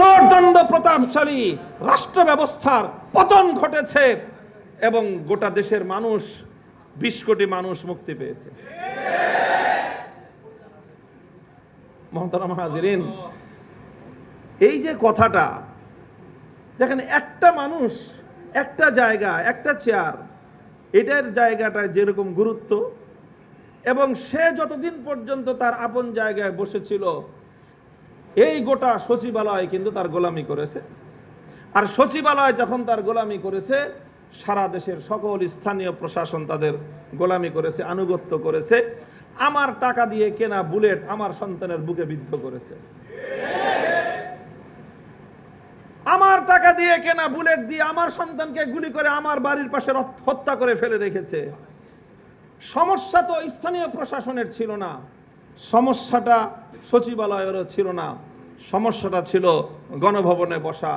দোর্দণ্ড প্রতাপশালী রাষ্ট্র ব্যবস্থার পতন ঘটেছে এবং গোটা দেশের মানুষ, বিশ কোটি মানুষ মুক্তি পেয়েছে। মহতরম হাজিরিন, এই যে কথাটা, দেখেন একটা মানুষ, একটা জায়গা, একটা চেয়ার, এটার জায়গাটায় যেরকম গুরুত্ব, এবং সে যতদিন পর্যন্ত তার আপন জায়গায় বসেছিল এই গোটা সচিবালয় কিন্তু তার গোলামি করেছে। আর সচিবালয় যখন তার গোলামি করেছে, সারা দেশের সকল স্থানীয় প্রশাসন তাদের গোলামি করেছে, আনুগত্য করেছে। আমার টাকা দিয়ে কেনা বুলেট আমার সন্তানের বুকে বিদ্ধ করেছে। আমার টাকা দিয়ে কেনা বুলেট দিয়ে আমার সন্তানকে গুলি করে আমার বাড়ির পাশে হত্যা করে ফেলে রেখেছে। সমস্যা তো স্থানীয় প্রশাসনের ছিল না। সমস্যাটা সচিবালয়েরও ছিল না সমস্যাটা ছিল গণভবনে বসা।